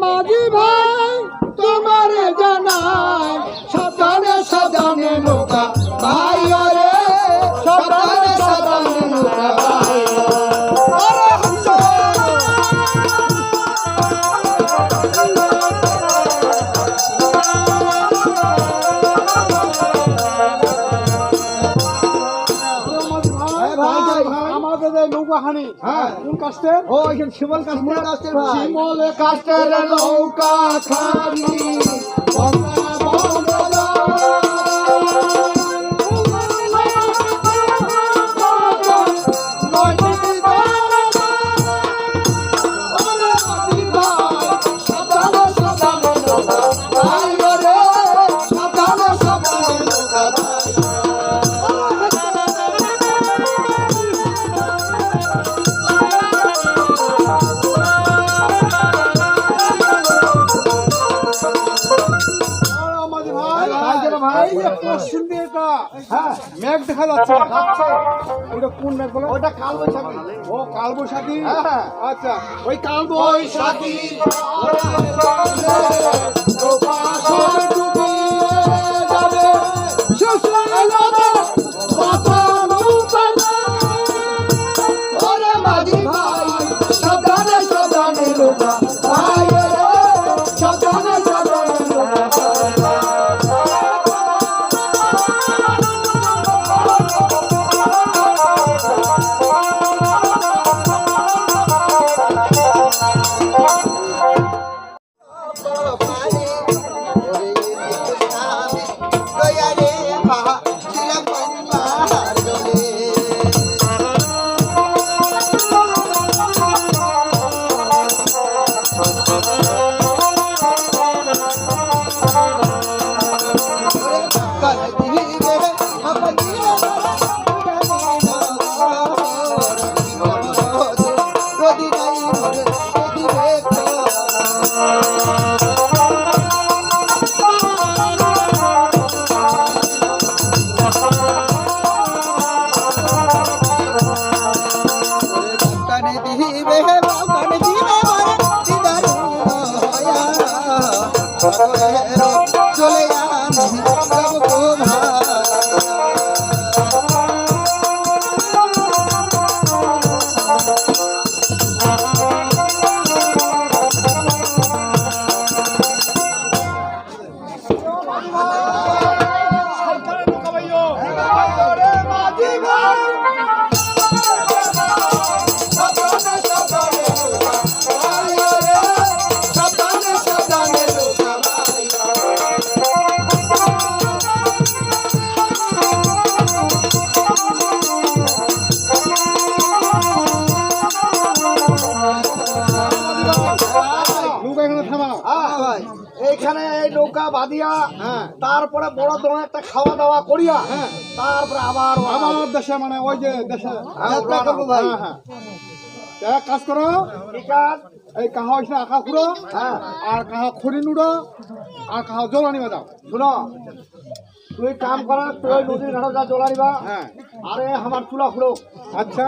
মাঝি ভাই। নৌকাখানি হ্যাঁ। কোন কাস্টের? ও এখানে শিমল কাশ্মীর কাস্টের ভাই। শিমল কাস্টের নৌকা খানি বন্দনা বন্দনা ওটা কোন মেঘ বলো? ওটা কালবৈশাখী। ও কালবৈশাখী? হ্যাঁ। আচ্ছা। ওই কালবৈশাখী। ろ এইখানে এই নৌকা বাঁধিয়া হ্যাঁ তারপরে বড় ধরনের একটা খাওয়া দাওয়া করিয়া হ্যাঁ। তারপরে আবার আমার দেশে মানে ওই যে দেশে। হ্যাঁ, হ্যাঁ। এক কাজ করো এই কাহা হয়েছে আখা খুঁড়ো হ্যাঁ আর কাহা খড়ি নুড়ো আর কাহা জল আনিবা যাও শুনো তুই কাম করা তুই নদীর ঘাটে যা জল আনিবা হ্যাঁ। আরে আমার চুলা খুঁড়ো। আচ্ছা।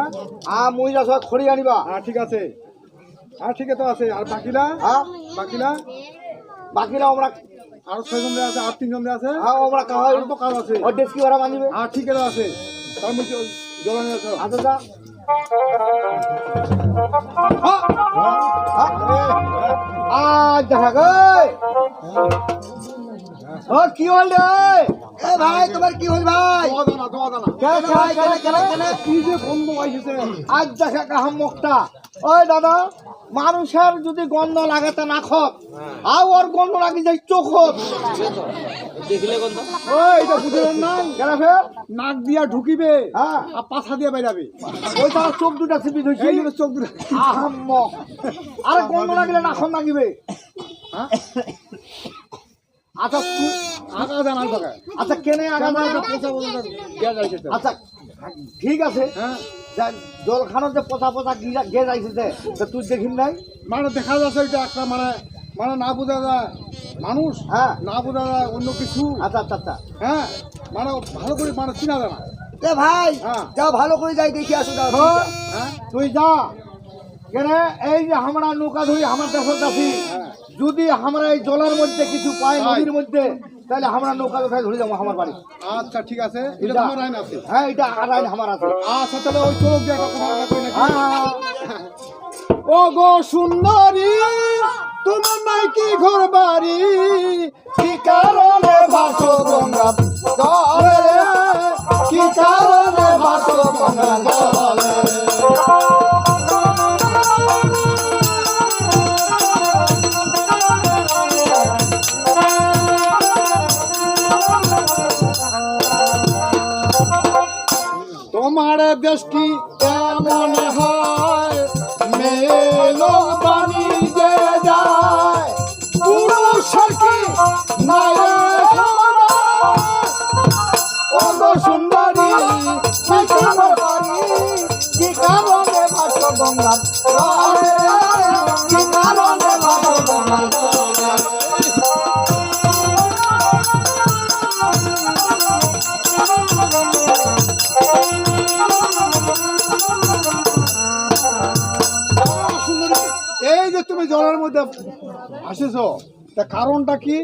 আ মুই যা খড়ি আনিবা। হ্যাঁ ঠিক আছে। আর ঠিক আছে। আর বাকিলা হ্যাঁ। বাকিলা বাকিরা আমরা আর ছয়জন দেওয়া আছে আর তিনজন দেওয়া আছে? হ্যাঁ আমরা আর তো কাজ আছে। ওর ডেস্কি ভাড়া মানিবে আর ঠিক আছে। তার মধ্যে জল আনিয়ে আসো আচ্ছা যা আজ দেখা গে। ও কি হল? রে এ ভাই তোমার কি হল ভাই? দোয়া দোয়া কেন ভাই কেন কেন কেন কি যে গন্ধ আইসেছে আজ দেখা কাহা মুখটা। ওই দাদা মানুষের যদি গন্ধ লাগে তা নাখত আর ওর গন্ধ লাগে যায় চোখত। ওই এটা বুঝলেন না? ফের নাক দিয়া ঢুকিবে হ্যাঁ। আর পাছা দিয়ে বাইরাবে ওই তার চোখ দুটা চিপি ধরছি। চোখ দুটো। আহাম্ম আরে গন্ধ লাগিলে নাখন লাগিবে হ্যাঁ? আচ্ছা আগা জানার দরকার আচ্ছা কেনে আগা তো? আচ্ছা ঠিক আছে। হ্যাঁ। যা- জল খানোর যে পচা পচা গে যাইছে যে, তুই দেখিন নাই? মানে দেখা যাচ্ছে এটা একটা মানে মানে না বোঝা যায় মানুষ হ্যাঁ। না বোঝা যায় অন্য কিছু। আচ্ছা আচ্ছা আচ্ছা। হ্যাঁ মানে ভালো করে মানে চিনা যায় না। এ ভাই হ্যাঁ। যা ভালো করে যাই দেখি আসো হ্যাঁ তুই যা। কেন এই যে আমরা নৌকা ধরি আমার দেশের দাসি যদি আমরা এই জলের মধ্যে কিছু পাই। নদীর মধ্যে তাহলে আমরা নৌকা উঠাই ধরে যাব আমার বাড়ি। আচ্ছা ঠিক আছে। এটা এটা- তোমার আইন আছে? হ্যাঁ এটা আড়াই আমার আছে। আচ্ছা তাহলে ওই চোখ দিয়ে কথা বলা কই নাকি? হ্যাঁ, হ্যাঁ, হ্যাঁ। ও গো সুন্দরী তোমার নাই কি ঘর বাড়ি? কি কারণে ভাসো গঙ্গা জলে? কি কারণে ভাসো গঙ্গা জলে? তোমার দেশ কেমন হয় যে যায় কি সুন্দরী কি কারণে কি কারণে ভাসো গঙ্গা আসেছ তা কারণটা কি?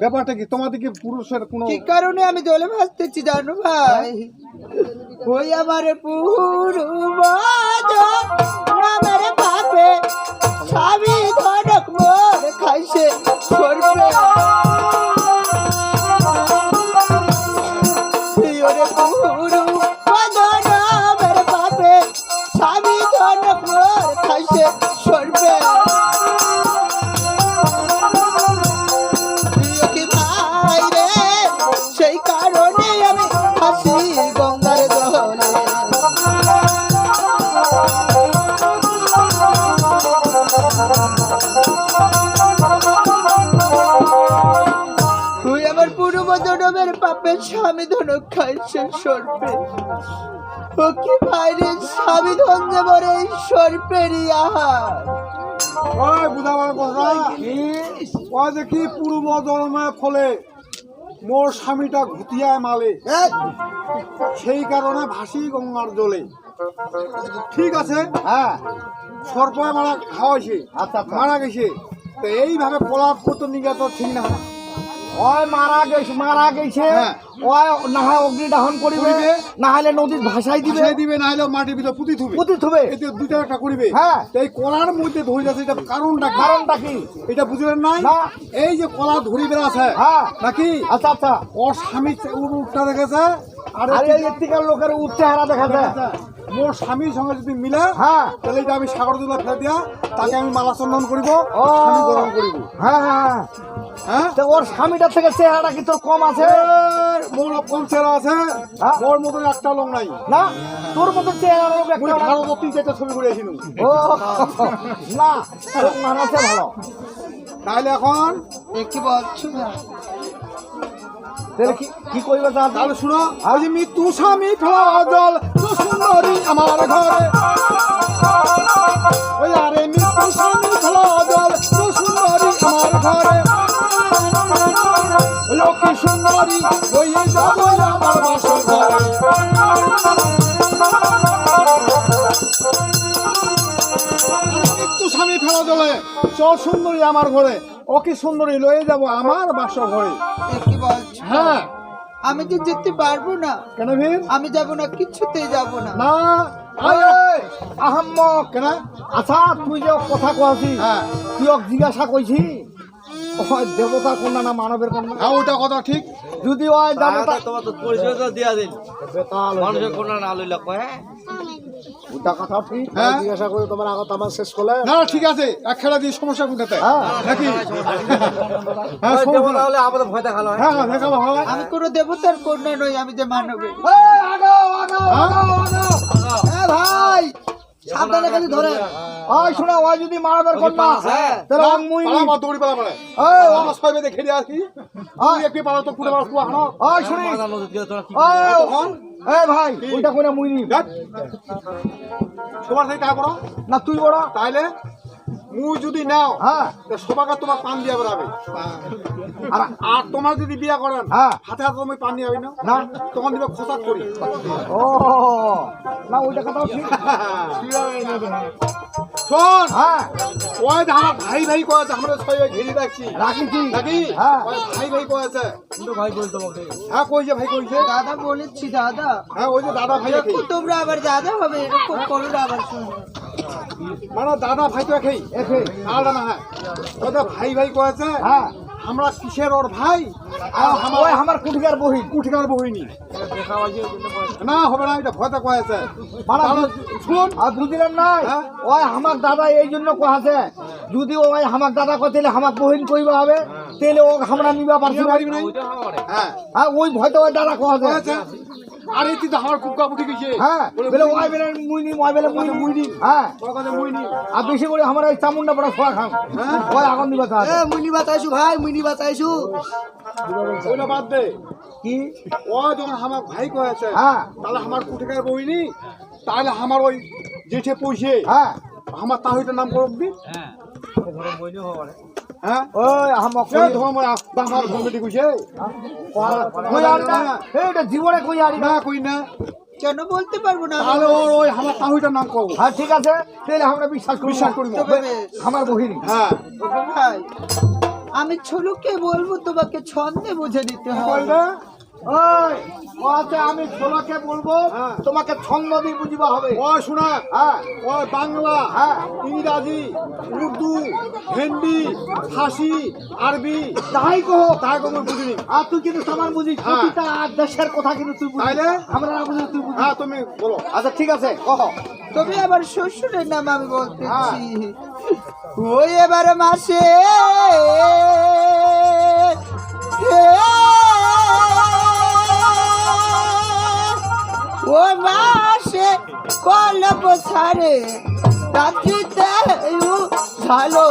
ব্যাপারটা কি? তোমাদের কি পুরুষের কোন কি কারণে আমি জলে ভাসতেছি জানো ভাই? ওই আমার পুরু আমার পাপের স্বামী ধনক খাইছে সর্পে। ও কি স্বামী ধন যে মরে এই সর্পেরই আহার। ওই বুঝাবার কথা ওই যে কি পূর্ব জন্মে ফলে মোর স্বামীটা ঘুতিয়ায় মালে। সেই কারণে ভাসি গঙ্গার জলে। ঠিক আছে হ্যাঁ। সর্প মারা খাওয়াইছে আচ্ছা আচ্ছা। মারা গেছে। তো এইভাবে পলাপ করতে নিয়ে তো ঠিক না। ওই মারা গেছে মারা গেছে। হ্যাঁ। ওই না হয় অগ্নি দাহন করিবে করিবে। না হলে নদীর ভাষাই দিবে। দিবে দিবে না হলে মাটির ভিতরে পুঁতি থুবে। পুঁতি থুবে। এতে দুইটা একটা করিবে। হ্যাঁ। এই কলার মধ্যে ধরে যাচ্ছে এটা কারণটা কি? কারণটা কি? এটা বুঝলেন নাই? না। এই যে কলা হ্যাঁ। নাকি? আচ্ছা আচ্ছা। ওর স্বামী উঠটা দেখেছে? আর এই এদিকার লোকের উঠতে দেখা যায়। মোর স্বামীর সঙ্গে যদি মিলে হ্যাঁ। তাহলে এটা আমি সাগর ফেলে দিয়া তাকে আমি মালা চন্দন করিব আমি গ্রহণ করিব। হ্যাঁ হ্যাঁ হ্যাঁ। তো ওর স্বামীটার থেকে চেহারাটা কি তোর কম আছে? মোর কম চেহারা আছে। হ্যাঁ। মোর মতন একটা লোক নাই। না তোর মতো চেহারা লোক একটা ভালো তিন চারটা ছবি করে আসিনু। ও না তোর মানাছে ভালো। তাহলে এখন এ কি বলছো ভাই? তাহলে কি কি করবে তাহলে? শুনো যে মৃত্যু স্বামী ফেলা জল তো সুন্দরী আমার ঘরে। ওই আরে মৃত্যু স্বামী ফেলা জল তো সুন্দরী আমার ঘরে। লক্ষ্মী সুন্দরী? ওই যাব আমার বাসর ঘরে। মৃত্যু স্বামী ফেলা জলে চল সুন্দরী আমার ঘরে। ওকে সুন্দরী লয়ে যাব আমার বাসর ঘরে কি বলছো হ্যাঁ। আমি যে যেতে পারব না। কেন ভিড় আমি যাব না কিছুতেই যাব না। না। আয় আয়। কেন? আচ্ছা তুই যে কথা হ্যাঁ। তুই জিজ্ঞাসা কইছি? ওই দেবতার কন্যা না মানবের কন্যা? হ্যাঁ কথা ঠিক। যদি ওই দেবতা তোমার তো পরিচয় তো দিয়া দিন। বেতাল মানুষের কোনো না লইলে কয় ওটা কথা ঠিক হ্যাঁ। জিজ্ঞাসা করে তোমার আগত আমার শেষ করলে? না না, ঠিক আছে এক খেলা দিয়ে সমস্যা কোনটাতে হ্যাঁ। নাকি? হ্যাঁ সমস্যা নাই। আমাদের ভয় দেখাল হ্যাঁ হ্যাঁ দেখাবো হয়। আমি কোনো দেবতার কন্যা নই আমি যে মানবে। আগাও, আগাও? আগাও, আগাও। এ ভাই সাবধানে খালি ধরে। ওই শোনা ওই যদি মানবের কন্যা হ্যাঁ। তাহলে মুই দৌড়ি পালা এই, আমার আসি তুই একটি পালা তো পালা তুই আনো ওই শুনি। ওই, এই ভাই ওইটা কোনো মুই নি দেখ তোমার সেই কাকড়া করো না তুই বড় তাইলে মুই যদি নাও হ্যাঁ। সবাকে তোমার পান দিয়ে বেড়াবে। আর আর তোমার যদি বিয়া করেন হ্যাঁ। হাতে হাতে তুমি পান দিয়ে না। না। তখন দিবে খোসাত করি। ও না ওইটা ঠিক। শোন হ্যাঁ। ওই যে আমার ভাই ভাই কয়েছে আমরা ছয় ভাই ঘিরে রাখছি। রাখিছি নাকি? হ্যাঁ। ভাই ভাই কয়েছে। কিন্তু ভাই বল তোমাকে হ্যাঁ কইছে ভাই কইছে? দাদা বলেছি দাদা। হ্যাঁ ওই যে দাদা ভাই তোমরা আবার দাদা হবে এরকম করো আবার শোনো মানে দাদা ভাই তো একই। আলাদা না হ্যাঁ। ওই ভাই ভাই কয়েছে হ্যাঁ। আমরা কিসের ওর ভাই? আর আমার কুঠিকার বহিন। কুঠিকার বহিনী। না হবে না এটা ভয়তে কয়েছে শুন আর বুঝলেন নাই। হ্যাঁ। ওই আমার দাদা এই জন্য কহাছে যদি ওই আমার দাদা কইলে আমার বহিন কইবা হবে। তাহলে ও আমরা নিবা পারছি হ্যাঁ। হ্যাঁ। ওই ভয়তে ওই দাদা কহাছে কয়েছে আর এই তো আমার কুকা উঠে গেছে হ্যাঁ বলে ওই বেলে মুইনি ওই বেলে মুইনি মুইনি হ্যাঁ। আর বেশি করে আমার ওই চামুন্ডা পড়া সোয়া খাম। হ্যাঁ। ওই আগুন দিবা তা মুনি বাতাইছু ভাই মুনি বাতাইছু ওইটা বাদ দে। কি? ও যখন আমার ভাই কয়েছে হ্যাঁ। তাহলে আমার কুঠিকার বহিনী তাহলে আমার ওই জেঠে পয়সে হ্যাঁ। আমার তাহিটার নাম করবি? হ্যাঁ। ঘরে বইলেও হবে হ্যাঁ? জীবনে কই আড়ি না? কই না। কেন বলতে পারব না? তাহলে ওর ওই আমার তাহিটার নাম করব হ্যাঁ ঠিক আছে। তাহলে আমরা বিশ্বাস বিশ্বাস করি না। তবে আমার বহিনী। হ্যাঁ। ভাই আমি ছোলুকে বলব তোমাকে ছন্দে বুঝে দিতে হবে। ও আমি ছোলাকে বলব হ্যাঁ। তোমাকে ছন্দ দিয়ে বুঝিবা হবে। ও শোনা। হ্যাঁ। ও বাংলা হ্যাঁ। ইংরাজি উর্দু হিন্দি ফার্সি আরবি। তাই কহ। তাই কোনো বুঝিনি। আর তুই কিন্তু সমান বুঝিস হ্যাঁ। প্রতিটা দেশের কথা কিন্তু তুই বুঝিস। তাইলে? আমরা না বুঝি তুই বুঝিস। হ্যাঁ তুমি বলো। আচ্ছা ঠিক আছে কহ তুমি আবার শ্বশুরের নাম আমি বলতেছি। হ্যাঁ। ওই এবার মাসে ও মাসে কলপ ছাড়ে রাত্রিতে ভালো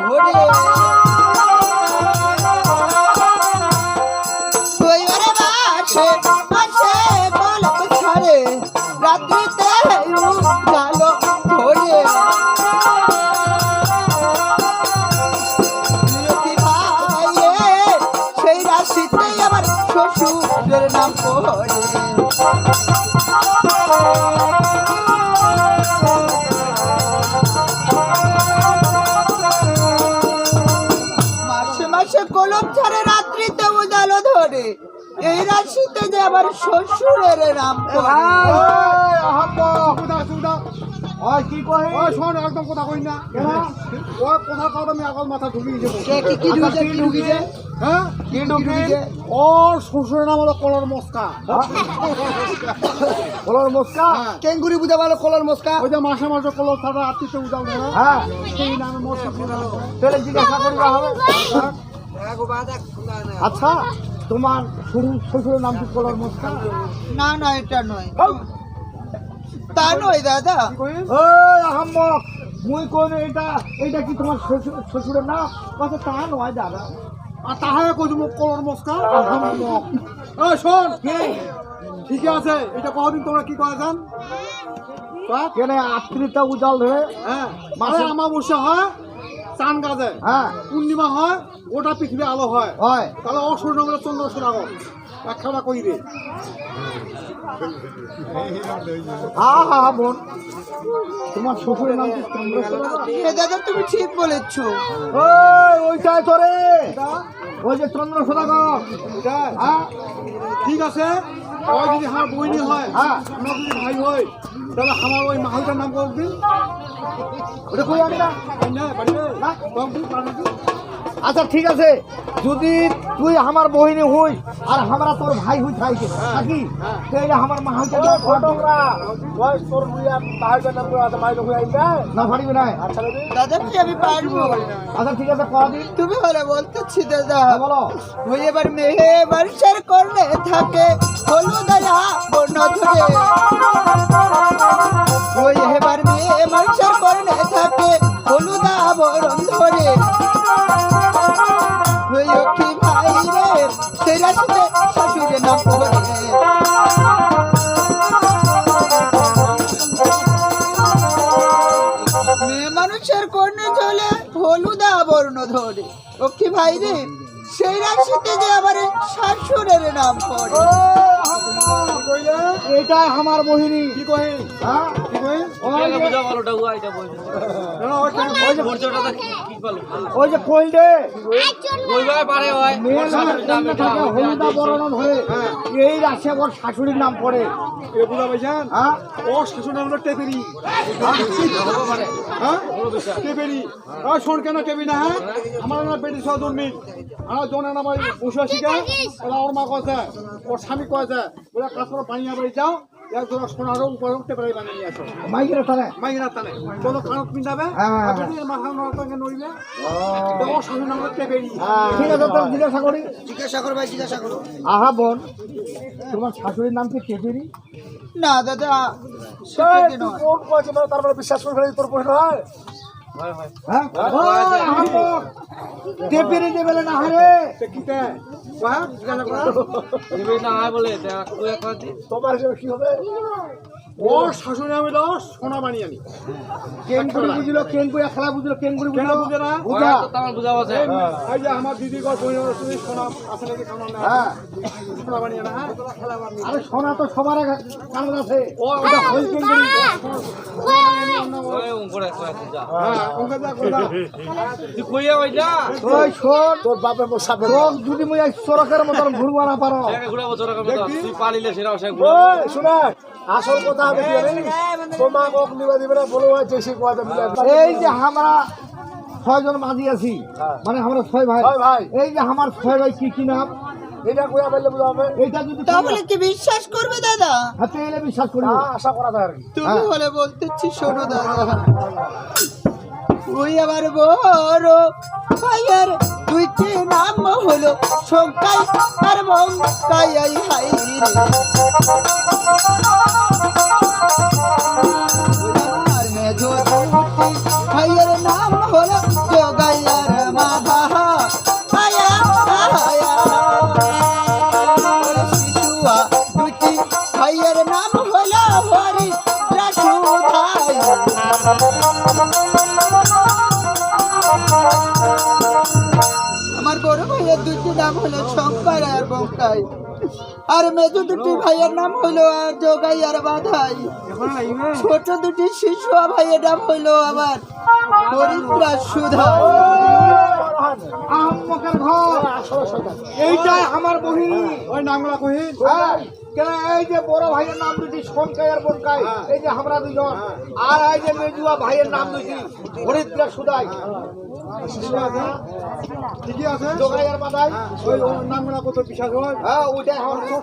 ভোরে আমার শ্বশুরের নাম কি কহে? ও শোন একদম কথা কই না। কেন? ও কথা কারণ আমি আগল মাথা ঢুকিয়ে কে কি কি ঢুকিছে কি ঢুকিছে? হ্যাঁ? কি শ্বশুরের নাম হলো কলর মস্কা। বলার মুস্কা? হ্যাঁ। কেঙ্গুরি বুঝা ভালো কলর মস্কা? ওই যে মাসে মাসে কলর ছাড়া আত্মীয় ধরে হ্যাঁ। সেই নামে মস্কা ফুটাল তাহলে জিজ্ঞাসা করিবা হবে আচ্ছা। তোমার শ্বশুর শ্বশুরের নাম কি বলার মুস্কা? না না এটা নয়। তা নয় দাদা। ওই আহম্মক! মুই কোন এটা এটা কি তোমার শ্বশুর শ্বশুরের নাম? কথা তা নয় দাদা। আর তাহারে কই তুমি কলর মস্কা? আহম্মক! ও শোন! ঠিক আছে এটা কদিন তোমরা কি করেছেন কেন আত্মীয়তা উজাল ধরে? হ্যাঁ। মাসে- মাসে আমাবস্যা হয়? চান গাছে হ্যাঁ। পূর্ণিমা হয় গোটা পৃথিবী আলো হয়। হয়। তাহলে অসুর নগরে চন্দ্র একখানা কই রে? হা হা হা বোন। তোমার শ্বশুরের নাম কি চন্দ্রশেখর? এ দাদা তুমি ঠিক বলেছ। ওই ওইটাই ওই যে চন্দ্র এটাই? হ্যাঁ। ঠিক আছে? ওই যদি আমার বইনি হয় হ্যাঁ। আমরা যদি ভাই হয় তাহলে আমার ওই মাহুলটার নাম করবি ওটা কই আনি না বাড়ি না। করবি পারবি আচ্ছা ঠিক আছে। যদি তুই আমার বহিনী হই আর আমরা তোর ভাই হই থাকি নাকি? হ্যাঁ। তাহলে আমার মা হইতে ফটোগ্রা ওই তোর বুইয়া আছে আইবে? না পারিবি না আচ্ছা দাদা ভাই আমি পারব। আচ্ছা ঠিক আছে কদিন তুমি বলে বলতেছি দাদা। বলো। ওই এবার মেহে বর্ষার করলে থাকে হলুদয়া বন্য ধরে। ওই এবার মেয়ে বর্ষার করলে থাকে হলুদা বরণ ধরে। অক্ষি ভাই রে মানুষের কর্ণে চলে হলুদা বর্ণ ধরে। লক্ষ্মী ভাই রে সেই রাশিতে যে আমার শাশুড়ের নাম পড়ে। এটা আমার মোহিনী। কি কই হ্যাঁ? কি কই ওই যে- বুঝা ভালোটা ও এটা বলছে না না, ওই যে পরিচয়টা কি কি ওই যে কইলে ওই ভাই পারে হয়। থাকে হলুদা এই রাশে ওর শাশুড়ির নাম পড়ে। এ বুঝা পাইছেন হ্যাঁ? ও শাশুড়ি নাম হলো টেপেরি। পারে হ্যাঁ? টেপেরি। আর শোন কেন টেপি না হ্যাঁ? আমার না বেটি সহ জন না ভাই বসে শিখা ওরা ওর মা কয়েছে ওর স্বামী কয়েছে ওরা কাজ করে পানি আবার যাও এক জোড়া সোনারও উপরে বানিয়ে আসো। মাইকের কানত পিন্দাবে হ্যাঁ। আর যদি মাথা নড়িবে। ঠিক আছে জিজ্ঞাসা করি। জিজ্ঞাসা করো ভাই জিজ্ঞাসা করো। আহা বোন তোমার শাশুড়ির নাম কি টেপিরি না দাদা কোন কয়েছে? মানে তারপরে বিশ্বাস করে তোর প্রশ্ন হয়? হয় হয় হ্যাঁ ওই, আহা বোন টেপিরি দেবে না হারে সে জিজ্ঞাসা করা না বলে তোমার হিসেবে কি হবে ওর শাশুড়ি নাম হলো সোনা বাণী আমি কেনগুড়ি বুঝলো কেনগুড়ি খেলা বুঝলো কেনগুড়ি কেন বুঝলো? বুঝে না? বুঝা। তো তোমার বুঝা আছে এই যে আমার দিদি গো বই তুমি সোনা আছে নাকি সোনা না? হ্যাঁ। সোনা বাণী না হ্যাঁ আরে সোনা তো সবার কাগজ আছে। ও ওটা হই কেঙ্গেরি ওই উপরে আছে যা। হ্যাঁ ওকে যা কথা তুই কইয়া ওই যা? ওই শোন। তোর বাপের মোসাফে তোর যদি মুই এই সরকার মতন ঘুরবো না পারো একে ঘুরে বছর তুই পালিলে সেটা সে শুনে আসল কথা হবে কি জানিস তোমার কক দিবে না বলো হয় জেসি কোয়াতে এই যে আমরা ছয়জন মাঝি আছি মানে আমরা ছয় ভাই। ভাই। এই যে আমার ছয় ভাই কি কি নাম? এটা কইয়া বললে বুঝা হবে। এইটা যদি তাহলে কি বিশ্বাস করবে দাদা? হাতে এলে বিশ্বাস করবে। আশা করা যায় আর কি। তুমি হ্যাঁ। বলে বলতেছি শোনো দাদা। ওই আবার বড় ভাইয়ের দুইটি নাম হলো সংখ্যাই আর মঙ্কাই হাই ভাইয়ের নাম হলো জগাই আর মাধা। আয়া আয়া শিশুয়া দুটি ভাইয়ের নাম হলো হরি রাসুধাই আমার বড় ভাইয়ের দুটি নাম হলো শঙ্কর আর বঙ্কাই। আর মেজো দুটি ভাইয়ের নাম হলো আর যোগাই আর বাধাই। ছোট দুটি শিশু ভাইয়ের নাম হলো আবার হরিদ্রা সুধা। আহম্মকের ঘর। এইটাই আমার বহিনী ওই নামগুলা কহিন। হ্যাঁ, কেন এই যে বড় ভাইয়ের নাম দুটি সোনকাই আর বনকাই এই যে আমরা দুজন আর এই যে মেজুয়া ভাইয়ের নাম দুটি হরিদ্রা সুদাই। ঠিকই আছে। জোগাই আর বাদাই। ওই নামগুলা কত বিশ্বাস হয়? হ্যাঁ ওইটাই আমার সব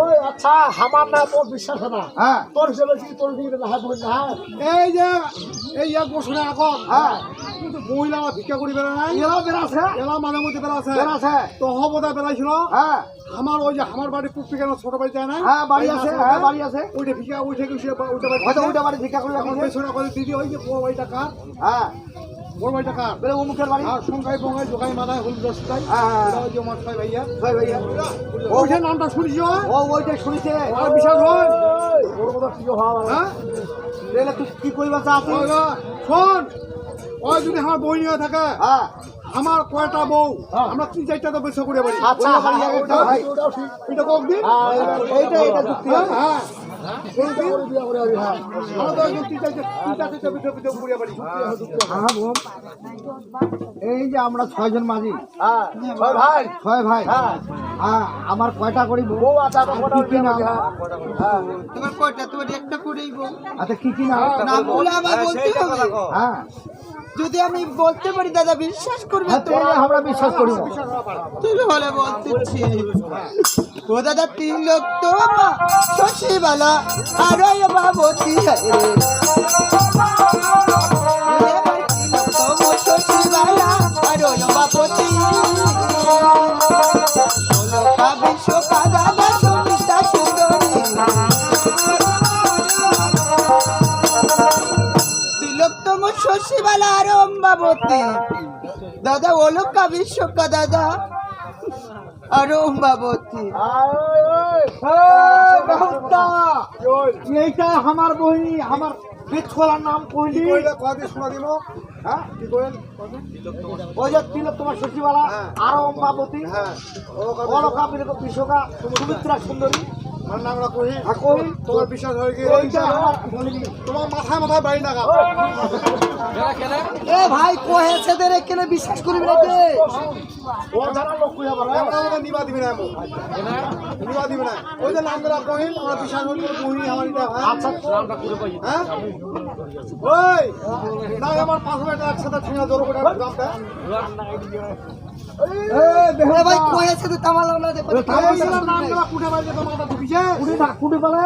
ওই আচ্ছা আমার না তোর বিশ্বাস হয় না? হ্যাঁ। তোর হিসেবে কি তোর দিকে না বলি না এই যে এই এক বছরে আগত হ্যাঁ। কিন্তু মহিলা ভিক্ষা করি বেড়া নাই। এরাও বেড়াছে এলা মাঝে মধ্যে বেড়া আছে বেড়াছে তো হবদা বেড়াইছিল? হ্যাঁ। আমার ওই যে আমার বাড়ি পুষ্পি কেন ছোট বাড়ি যায় না? হ্যাঁ বাড়ি আছে হ্যাঁ বাড়ি আছে। ওইটা ভিক্ষা ওইটা গেছে ওইটা বাড়ি হয়তো ওইটা বাড়ি ভিক্ষা করে রাখিছে। পেছনে করে দিদি ওই যে বাড়িটা কার? হ্যাঁ। বড় বাড়িটা কার? বলে অমুকের বাড়ি। আর সংখ্যায় বঙ্গাই জোগাই মাথায় হলুদ রসটাই হ্যাঁ, হ্যাঁ। ওই যে আমার ছয় ভাইয়া। ছয় ভাইয়া। ওইটা নামটা শুনিস ও ওইটাই শুনিছে। আর বিশাল হয়? ওর কথা প্রিয় হওয়া হ্যাঁ? তুই কি কইবা ওই শোন ওই যদি আমার বই নিয়ে থাকে হ্যাঁ। আমার কয়টা বউ? আমরা তিন চারটা তো বেশ করে পারি আচ্ছা এটা কক দিন এইটা এটা হ্যাঁ। হ্যাঁ হ্যাঁ এই যে আমরা ছয়জন মাঝি। হ্যাঁ ছয় ভাই। ছয় ভাই। হ্যাঁ। আমার কয়টা করি তোমার কয়টা? তোমার একটা করেই বল আচ্ছা কি কি না বলতে হবে। হ্যাঁ। যদি আমি বলতে পারি দাদা বিশ্বাস করবে হ্যাঁ আমরা বিশ্বাস করি। তুমি হলে বলতেছি ও দাদা তিন লোক তো মা শশীবালা বাবতী রে। এবার তিন লোক তো মো শশীবালা আর ওই বাবতী শশীবালা দাদা ওলোকা বিশ্বকা দাদা এইটা আমার বহিনী আমার বিচ্ছলার নাম কইলি কইলে? কয়দিন শোনা দিব হ্যাঁ কি কইল? ওই যে তিলক তোমার সচিবালা হ্যাঁ। আর অম্বাবতী হ্যাঁ। অলকা বিশ্বকা সুমিত্রা সুন্দরী। মানে নামটা কই আর তোমার বিশ্বাস হয়ে গিয়ে আমার তোমার মাথায় মাথায় বাড়ি কেনা এ ভাই কহেছে দের কেনে বিশ্বাস করবি না কে? ও যারা লোক আমরা নিবা দিবে না নিবা দিবে না। ওই যে বিশ্বাস গেলে কহিনি আমার এটা হ্যাঁ? আচ্ছা নামটা করে কই হ্যাঁ? ওই না আমার পাঁচশো টাকা একসাথে জোর করে দামটা ভাই কয়েছে তো তামাল আমরা দেখো নামটা কুটে বাড়ি তোমার কথা ঢুকিছে। কুড়ি না কুড়ি বলে।